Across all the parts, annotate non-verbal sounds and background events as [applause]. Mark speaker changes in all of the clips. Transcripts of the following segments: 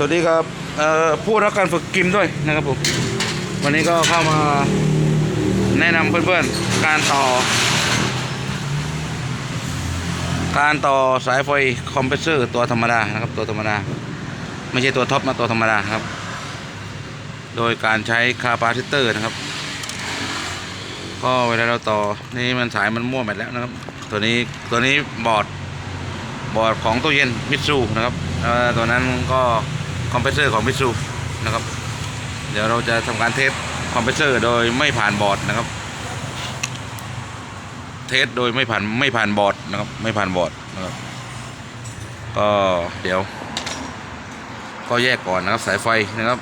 Speaker 1: สวัสดีครับเอ่อผู้รักการฝึกกิมด้วยนะครับผมวันนี้ก็เข้ามาแนะนำเพื่อนๆการต่อ การต่อสายไฟคอมเพรสเซอร์ตัวธรรมดานะครับตัวธรรมดา ไม่ใช่ตัวท็อปนะตัวธรรมดาครับ โดยการใช้คาปาซิเตอร์นะครับ ก็เวลาเราต่อนี่มันสายมันมั่วหมดแล้วนะครับ ตัวนี้ตัวนี้บอร์ดบอร์ดของตู้เย็นมิตซูนะครับตัวนั้นก็ คอมเพรสเซอร์ของมิตซูนะครับ เดี๋ยวเราจะทำการเทสคอมเพรสเซอร์โดยไม่ผ่านบอร์ดนะครับ เทสโดยไม่ผ่านไม่ผ่านบอร์ดนะครับไม่ผ่านบอร์ดนะครับ ก็เดี๋ยว ก็แยกก่อนนะครับสายไฟนะครับ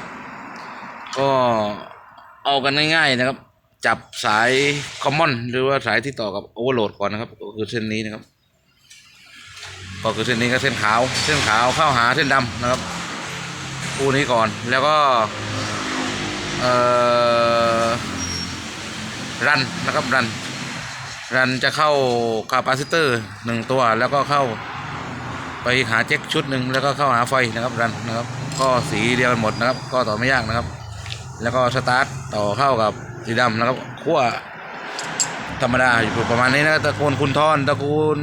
Speaker 1: ก็เอากันง่ายๆนะครับ จับสายคอมมอนหรือว่าสายที่ต่อกับโอเวอร์โหลดก่อนนะครับก็คือเส้นนี้นะครับก็คือเส้นนี้ก็เส้นขาว เส้นขาวเข้าหาเส้นดำนะครับ คู่นี้ก่อนแล้วก็เอ่อรันนะครับรัน รันจะเข้าคาปาซิเตอร์หนึ่งตัวแล้วก็เข้าไปหาเจ็คชุดหนึ่งแล้วก็เข้าหาไฟนะครับรันนะครับก็สีเดียวกันหมดนะครับ ก็ต่อไม่ยากนะครับ แล้วก็สตาร์ทต่อเข้ากับสีดำนะครับขั้วธรรมดาอยู่ประมาณนี้นะตระกูลคุณทอนตระกูล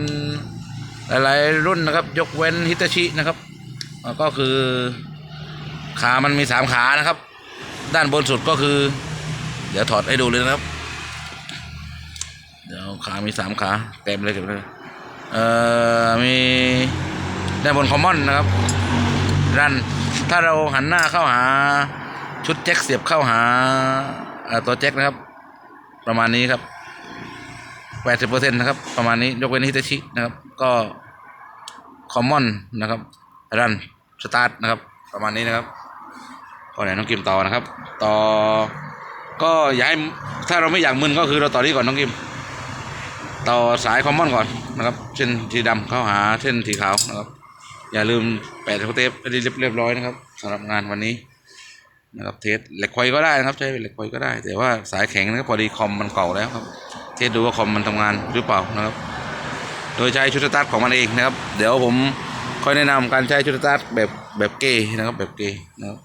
Speaker 1: หลายๆรุ่นนะครับ ยกเว้นฮิตาชินะครับ ก็คือ ขามันมีสามขานะครับ ด้านบนสุดก็คือ เดี๋ยวถอดให้ดูเลยนะครับ เดี๋ยวขามีสามขาเต็มเลยเต็มเลยเอ่อมีด้านบนคอมมอนนะครับรันถ้าเราหันหน้าเข้าหาชุดแจ็คเสียบเข้าหาตัวแจ็คนะครับ ประมาณนี้ครับแปดสิบเปอร์เซ็นต์นะครับ ประมาณนี้ยกเว้นฮิตาชินะครับ ก็คอมมอนนะครับ รัน สตาร์ทนะครับ ประมาณนี้นะครับ ก็ไหนน้องกิมต่อนะครับ ต่อ ก็อย่าให้ถ้าเราไม่อยากมึนก็คือเราต่อนี้ก่อนน้องกิม ต่อสายคอมมอนก่อนนะครับ เส้นสีดำเข้าหาเส้นสีขาวนะครับ อย่าลืมแปะเทปเรียบเรียบร้อยนะครับสำหรับงานวันนี้นะครับเทสเหล็กไฟก็ได้นะครับใช้เหล็กไฟก็ได้ แต่ว่าสายแข็งนะครับพอดีคอมมันเก่าแล้วครับ เทสดูว่าคอมมันทำงานหรือเปล่านะครับ โดยใช้ชุดสตาร์ทของมันเองนะครับ เดี๋ยวผมค่อยแนะนำการใช้ชุดสตาร์ทแบบแบบเกย์นะครับแบบเกย์นะครับ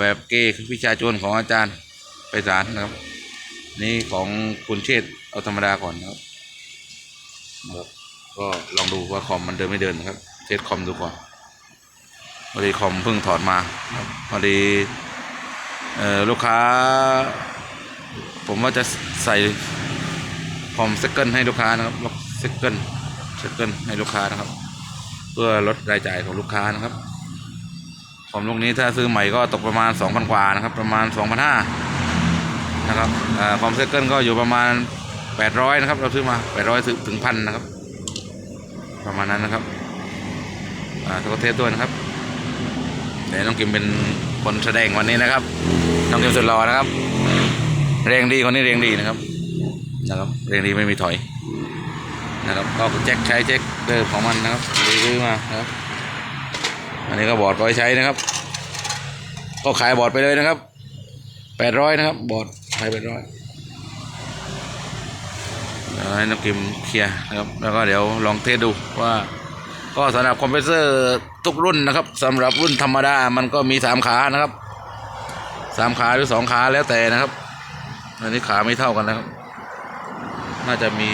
Speaker 1: แบบเกย์คือวิชาโจรของอาจารย์ไปสารนะครับ นี่ของคุณเชษเอาธรรมดาก่อนนะครับก็ลองดูว่าคอมมันเดินไม่เดินนะครับ เทสคอมดูก่อนพอดีคอมเพิ่งถอดมาพอดีลูกค้า ผมว่าจะใส่คอมเซกเกิลให้ลูกค้านะครับล็อกเซกเกิลเซกเกิลให้ลูกค้านะครับ เพื่อลดรายจ่ายของลูกค้านะครับ คอมลูกนี้ถ้าซื้อใหม่ก็ตกประมาณสองพันกว่านะครับ ประมาณสองพันห้านะครับคอมเซกเกิลก็อยู่ประมาณแปดร้อยนะครับ เราซื้อมาแปดร้อยถึงพันนะครับ ประมาณนั้นนะครับอ่าสกอตเทสด้วยนะครับเดี๋ยวน้องกิมเป็นคนแสดงวันนี้นะครับน้องกิมสุดหลอนะครับ เรียงดีคนนี้เรียงดีนะครับนะครับเรียงดีไม่มีถอยนะครับก็แจ็คใช้แจ็คเดิมของมันนะครับซื้อมานะครับ อันนี้ก็บอร์ดไว้ใช้นะครับ ก็ขายบอร์ดไปเลยนะครับแปดร้อยนะครับ บอร์ดขายแปดร้อยเดี๋ยวให้นักกิมเคลียร์นะครับ แล้วก็เดี๋ยวลองเทสดูว่า ก็สำหรับคอมเพรสเซอร์ทุกรุ่นนะครับสำหรับรุ่นธรรมดามันก็มีสามขานะครับสามขาหรือสองขาแล้วแต่นะครับ อันนี้ขาไม่เท่ากันนะครับ น่าจะมี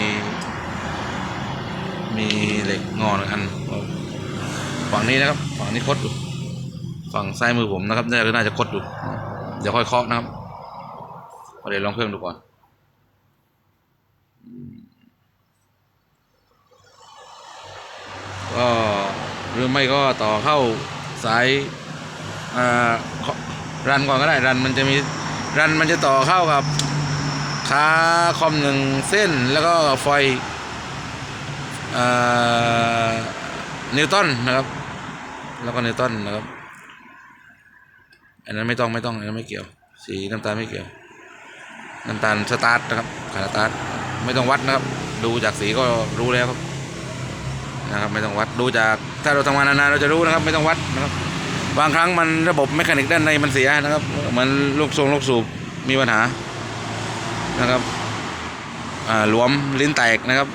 Speaker 1: มีเหล็กงอนึ่งอัน ฝั่งนี้นะครับ ฝั่งนี้คดอยู่ฝั่งซ้ายมือผมนะครับน่าจะน่าจะคดอยู่เดี๋ยวค่อยเคาะนะครับเดี๋ยวลองเครื่องดูก่อนก็หรือไม่ก็ต่อเข้าสายรันก่อนก็ได้รันมันจะมีรันมันจะต่อเข้ากับขาคอมหนึ่งเส้นแล้วก็ไฟอ่อ นิวตันนะครับ แล้วก็นิวตันนะครับ อันนั้นไม่ต้องไม่ต้องอันนั้นไม่เกี่ยว สีน้ำตาลไม่เกี่ยว น้ำตาลสตาร์ทนะครับขาสตาร์ทไม่ต้องวัดนะครับ ดูจากสีก็รู้แล้วครับนะครับ ไม่ต้องวัดดูจากถ้าเราทำงานนานๆเราจะรู้นะครับ ไม่ต้องวัดนะครับ บางครั้งมันระบบแมคานิกด้านในมันเสียนะครับเหมือนลูกทรงลูกสูบมีปัญหานะครับอ่าหลวมลิ้นแตกนะครับ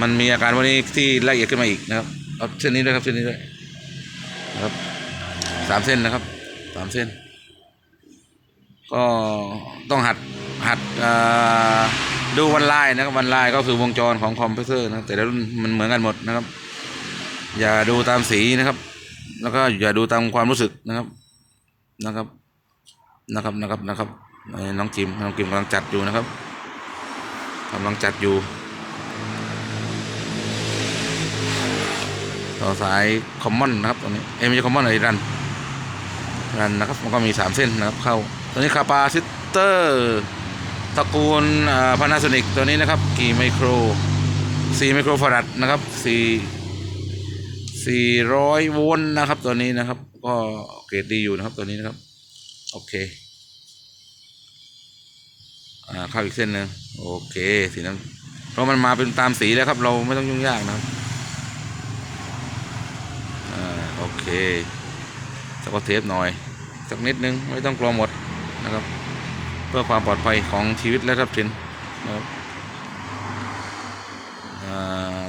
Speaker 1: มันมีอาการวันนี้ที่ละเอียดขึ้นมาอีกนะครับ เอาเส้นนี้ด้วยครับเส้นนี้ด้วยนะครับสามเส้นนะครับสามเส้น ก็ต้องหัดหัดดูวันไลน์นะครับวันไลน์ก็คือวงจรของคอมเพรสเซอร์นะแต่ละรุ่นมันเหมือนกันหมดนะครับ อย่าดูตามสีนะครับ แล้วก็อย่าดูตามความรู้สึกนะครับนะครับนะครับนะครับนะครับน้องจิมน้องจิมกำลังจัดอยู่นะครับกำลังจัดอยู่ ต่อสายคอมมอนนะครับตรงนี้เอ้ยไม่ใช่คอมมอนเลยรันรันนะครับมันก็มีสามเส้นนะครับเข้าตัวนี้คาปาซิเตอร์ตระกูลพานาโซนิกตัวนี้นะครับกี่ไมโคร4ไมโครฟารัดนะครับ4 400โวลต์นะครับตัวนี้นะครับ ก็เกรดดีอยู่นะครับตัวนี้นะครับ โอเคอ่าเข้าอีกเส้นหนึ่งโอเคสีนั้นเพราะมันมาเป็นตามสีแล้วครับ เราไม่ต้องยุ่งยากนะครับ อ่าโอ เคสก็เทปหน่อย สักนิดนึง ไม่ต้องกลัวหมดนะครับ เพื่อความปลอดภัยของชีวิตและทรัพย์สินนะครับ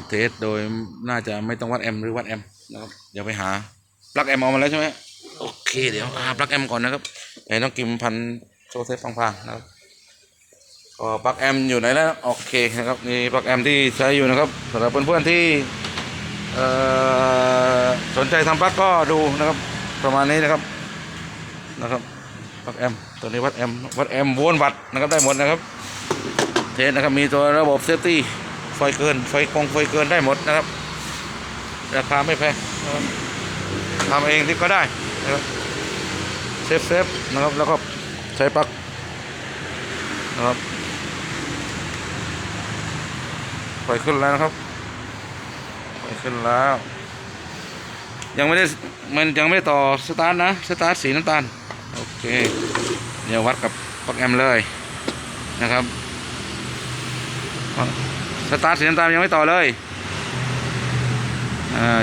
Speaker 1: เทสโดยน่าจะไม่ต้องวัดแอมหรือวัดแอมนะครับ เดี๋ยวไปหาปลั๊กแอมเอามาแล้วใช่ไหมโอเคเดี๋ยวหาปลั๊กแอมก่อนนะครับเดี๋ยวต้องกิมพันโชว์เทปฟังๆนะครับก็ปลั๊กแอมอยู่ไหนแล้วโอเคนะครับนี่ปลั๊กแอมที่ใช้อยู่นะครับสำหรับเพื่อนๆที่ สนใจทำปลั๊กก็ดูนะครับ ประมาณนี้นะครับนะครับปลั๊กแอมตัวนี้วัดแอมวัดแอมโวลต์วัตนะครับได้หมดนะครับ เทสนะครับมีตัวระบบเซฟตี้ไฟเกินไฟกงไฟเกินได้หมดนะครับ ราคาไม่แพงนะครับทำเองที่ก็ได้นะครับเซฟเซฟนะครับแล้วก็ใช้ปลั๊กนะครับไฟขึ้นแล้วนะครับ ขึ้นแล้ว ยังไม่ได้มันยังไม่ได้ต่อสตาร์ทนะสตาร์ทสีน้ำตาลโอเค เดี๋ยววัดกับปลั๊กแอมเลยนะครับสตาร์ทสีน้ำตาลยังไม่ต่อเลย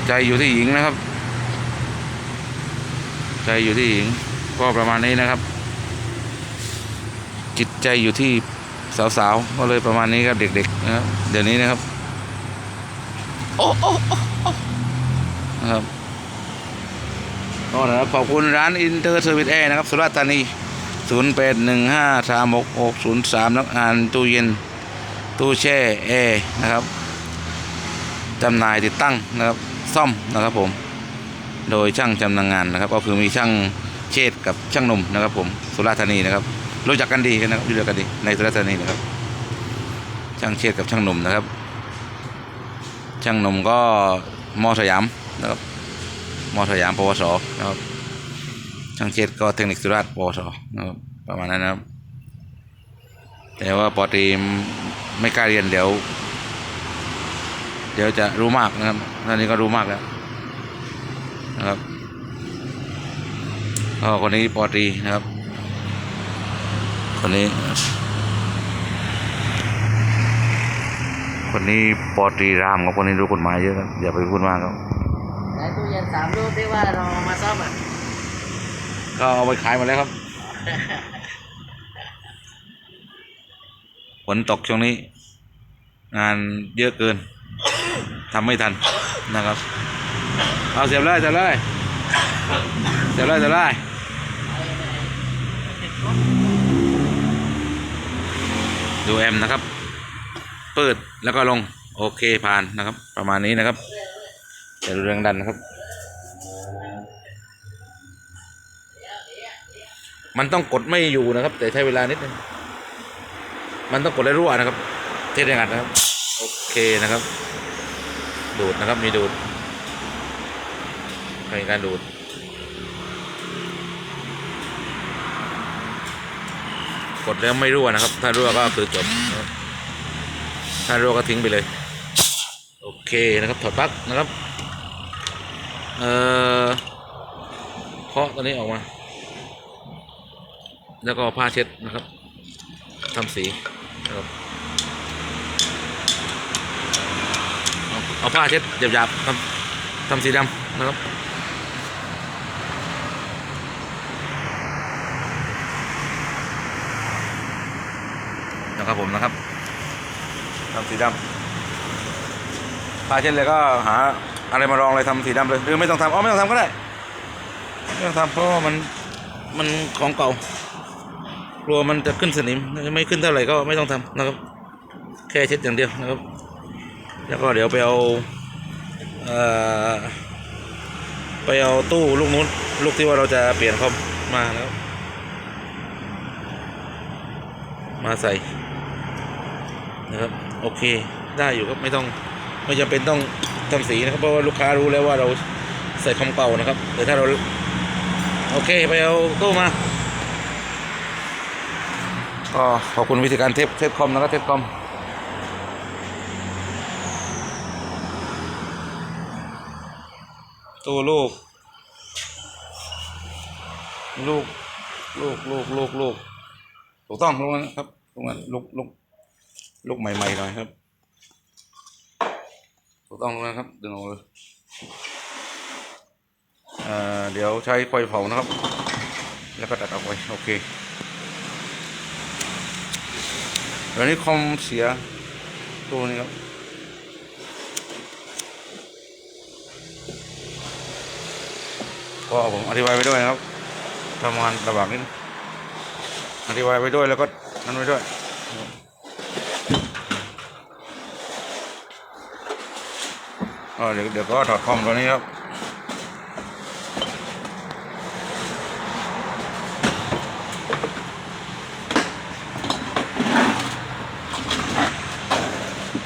Speaker 1: ใจอยู่ที่หญิงนะครับ ใจอยู่ที่หญิงก็ประมาณนี้นะครับ จิตใจอยู่ที่สาวๆก็เลยประมาณนี้ครับเด็กๆนะครับเดี๋ยวนี้นะครับ โอ้โอ้นะครับก็นะครับขอบคุณร้านอินเตอร์เซอร์วิสแอร์นะครับสุราษฎร์ธานีศูนย์แปดหนึ่งห้าสามหกหกศูนย์สามนักอ่านตู้เย็นตู้แช่แอร์นะครับจำหน่ายติดตั้งนะครับซ่อมนะครับผม โดยช่างจำนางงานนะครับ ก็คือมีช่างเชษกับช่างหนุ่มนะครับ ผมสุราษฎร์ธานีนะครับรู้จักกันดีกันนะครับรู้จักกันดีในสุราษฎร์ธานีนะครับ ช่างเชษกับช่างหนุ่มนะครับ ช่างหนุ่มก็มอสยามนะครับมอสยามปวสนะครับช่างเชษก็เทคนิคสุราษฎร์ปวสนะครับประมาณนั้นนะครับ แต่ว่าปอตีไม่กล้าเรียนเดี๋ยว เดี๋ยวจะรู้มากนะครับตอนนี้ก็รู้มากแล้วนะครับก็คนนี้ปอตีนะครับ คนนี้ คนนี้ปอตรีรามครับคนนี้รู้กฎหมายเยอะครับอย่าไปพูดมากครับ
Speaker 2: ไหนตู้เย็นสามลูกที่ว่าเราเอามาซ่อมอะ
Speaker 1: ก็เอาไปขายหมดแล้วครับฝนตกช่วงนี้ งานเยอะเกินทำไม่ทันนะครับเอาเสียบเลยเสียบเลยเสียบเลยเสียบเลยดูแอมนะครับ เปิด แล้วก็ลงโอเคผ่านนะครับ ประมาณนี้นะครับเดี๋ยวดูแรงดันนะครับ มันต้องกดไม่อยู่นะครับ แต่ใช้เวลานิดนึงมันต้องกดและรั่วนะครับ เทสแรงอัดนะครับ โอเคนะครับ ดูดนะครับมีดูดมีการดูดกดแล้วไม่รั่วนะครับ ถ้ารั่วก็คือจบ ถ้ารั่วก็ทิ้งไปเลย โอเคนะครับถอดปลั๊กนะครับเอ่อเคาะตัวนี้ออกมา แล้วก็ผ้าเช็ดนะครับทำสีนะครับเอาเอาผ้าเช็ดหยาบๆทำทำสีดำนะครับนะครับผมนะครับ ทำสีดำผ้าเช็ดเลยก็หาอะไรมารองเลยทำสีดำเลยหรือไม่ต้องทำอ๋อไม่ต้องทำก็ได้ไม่ต้องทำเพราะว่ามันมันของเก่ากลัวมันจะขึ้นสนิมไม่ขึ้นเท่าไหร่ก็ไม่ต้องทำนะครับ แค่เช็ดอย่างเดียวนะครับ แล้วก็เดี๋ยวไปเอาเอ่อไปเอาตู้ลูกนู้นลูกที่ว่าเราจะเปลี่ยนคอมมาแล้ว มาใส่นะครับ โอเค ได้อยู่ครับไม่ต้องไม่จำเป็นต้องทำสีนะครับเพราะว่าลูกค้ารู้แล้วว่าเราใส่คอมเก่านะครับแต่ถ้าเราโอเคไปเอาตู้มาก็ขอบคุณวิธีการเทปเทปคอมนะครับเทปคอมตัวลูก ลูก ลูก ลูก ลูก ลูก ถูกต้องลูกนั้นครับลูกนั้นลูกลูก ลูกใหม่ๆหน่อยครับถูกต้องลูกนั้นครับดึงออกเลยเอ่อเดี๋ยวใช้ไฟเผานะครับ แล้วก็ตัดออกไปโอเคเดี๋ยวนี้คอมเสียตัวนี้ครับก็ผมอธิบายไปด้วยนะครับประมาณระหว่างนี้อธิบายไปด้วยแล้วก็นั่นไปด้วยอ๋อ เดี๋ยวเดี๋ยวก็ถอดคอมตัวนี้ครับ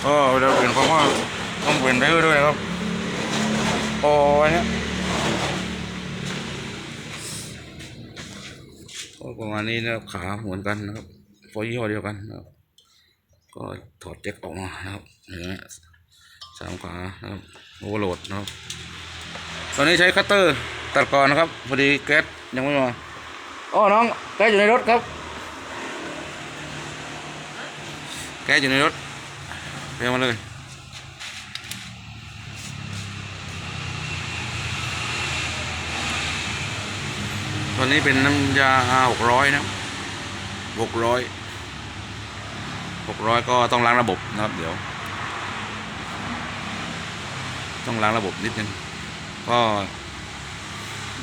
Speaker 1: ก็เวลาเปลี่ยนคอมก็ต้องเปลี่ยนไดเวอร์ด้วยครับ โอ้ยเนี่ยก็ประมาณนี้นะครับขาเหมือนกันนะครับพอยี่ห้อเดียวกันนะครับ ก็ถอดแจ็คออกมานะครับเห็นไหม สามขานะครับโอเวอร์โหลดนะครับ ตอนนี้ใช้คัตเตอร์ตัดก่อนนะครับพอดีแก๊สยังไม่มาอ๋อน้องแก๊สอยู่ในรถครับ แก๊สอยู่ในรถเรียมาเลยตอนนี้เป็นน้ำยาหกร้อยนะหกร้อยหกร้อยก็ต้องล้างระบบนะครับเดี๋ยว ต้องล้างระบบนิดนึงก็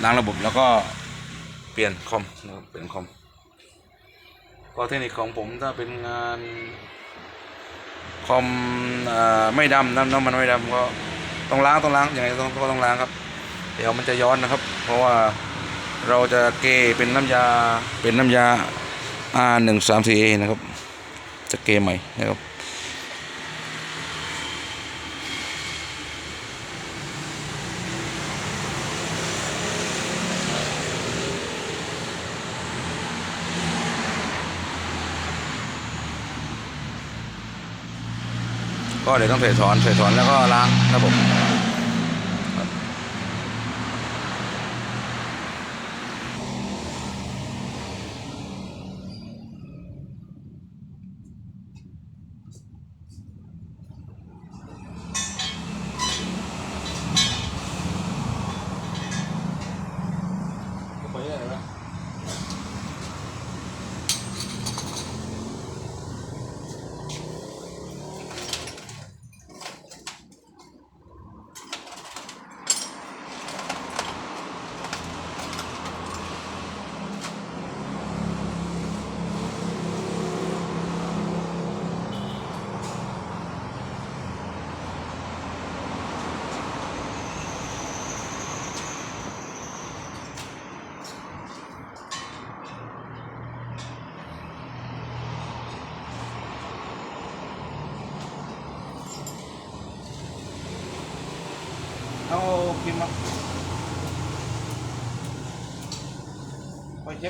Speaker 1: ล้างระบบแล้วก็เปลี่ยนคอมนะครับเปลี่ยนคอมก็เทคนิคของผมถ้าเป็นงานคอมอไม่ดำน้ำน้ำมันไม่ดำก็ต้องล้างต้องล้างยังไงต้องก็ต้องล้างครับ เดี๋ยวมันจะย้อนนะครับ เพราะว่าเราจะเกเป็นน้ำยาเป็นน้ำยา R หนึ่งสามสี่เอนะครับ จะเกใหม่นะครับ ก็เดี๋ยวต้องเสถอนเสถอนแล้วก็ล้างครับผม เอากิ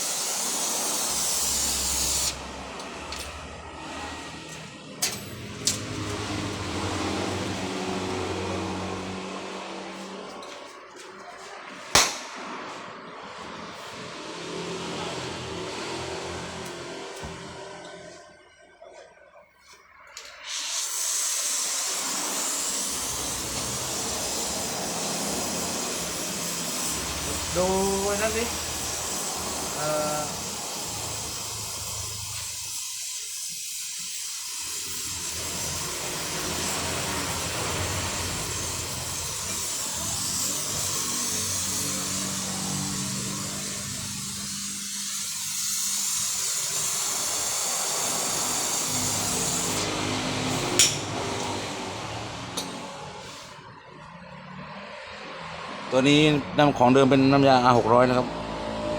Speaker 1: ตัวนี้น้ำของเดิมเป็นน้ำยา R 600 นะครับ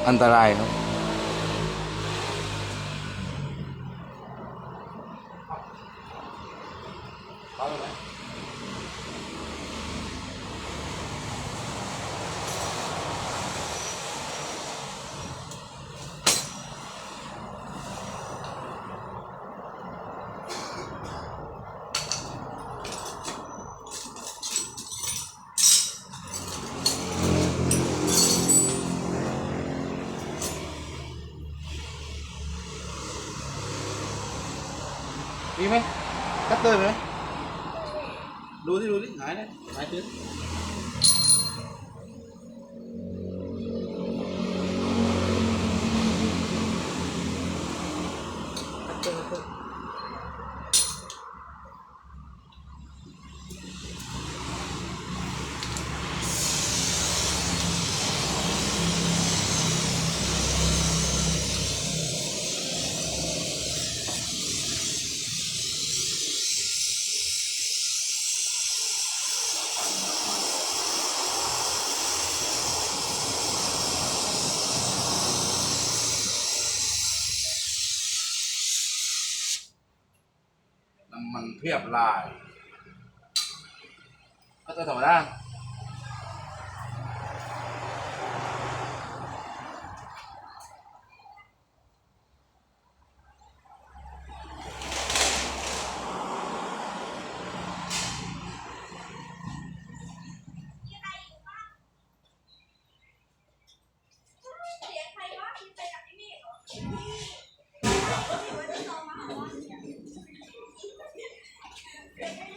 Speaker 1: อันตรายครับ ไหมคัตเตอร์ไหมดูที่ดูที่หายนะหายตื้นคัตเตอร์คัตเตอร์น้ำมัน เรียบลายก็จะธรรมด Thank [laughs] you.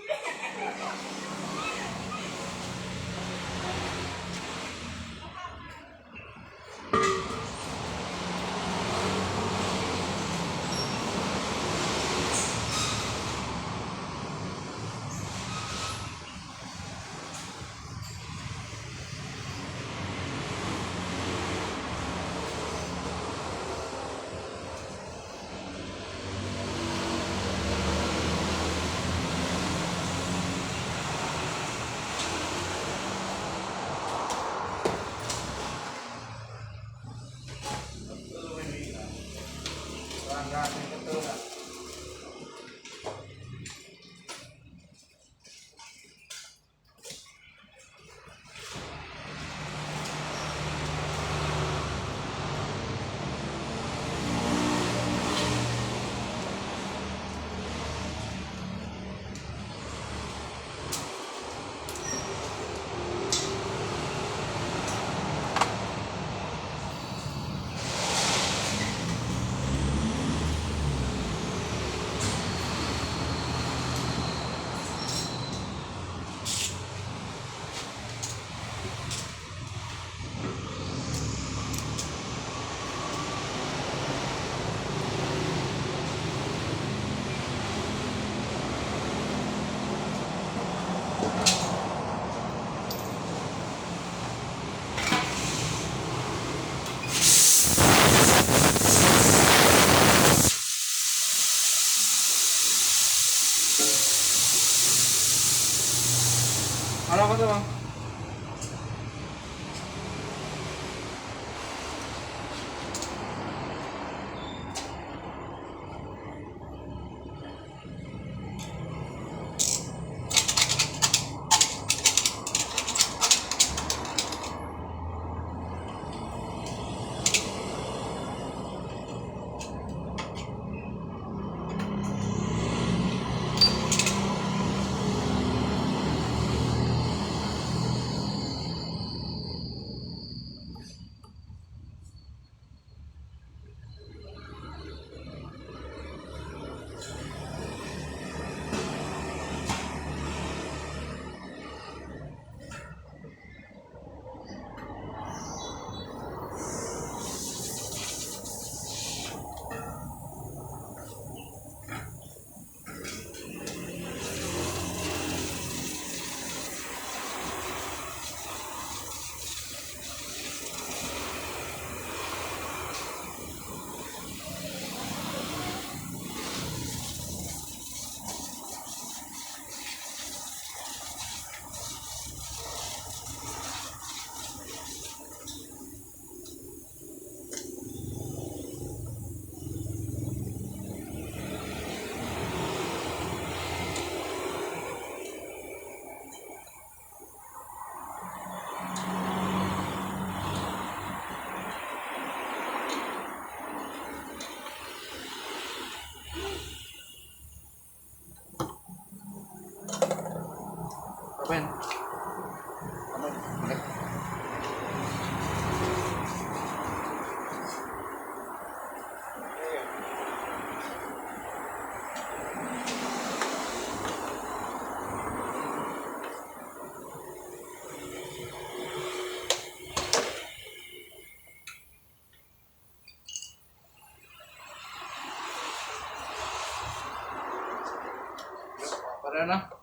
Speaker 1: แล้วเนาะ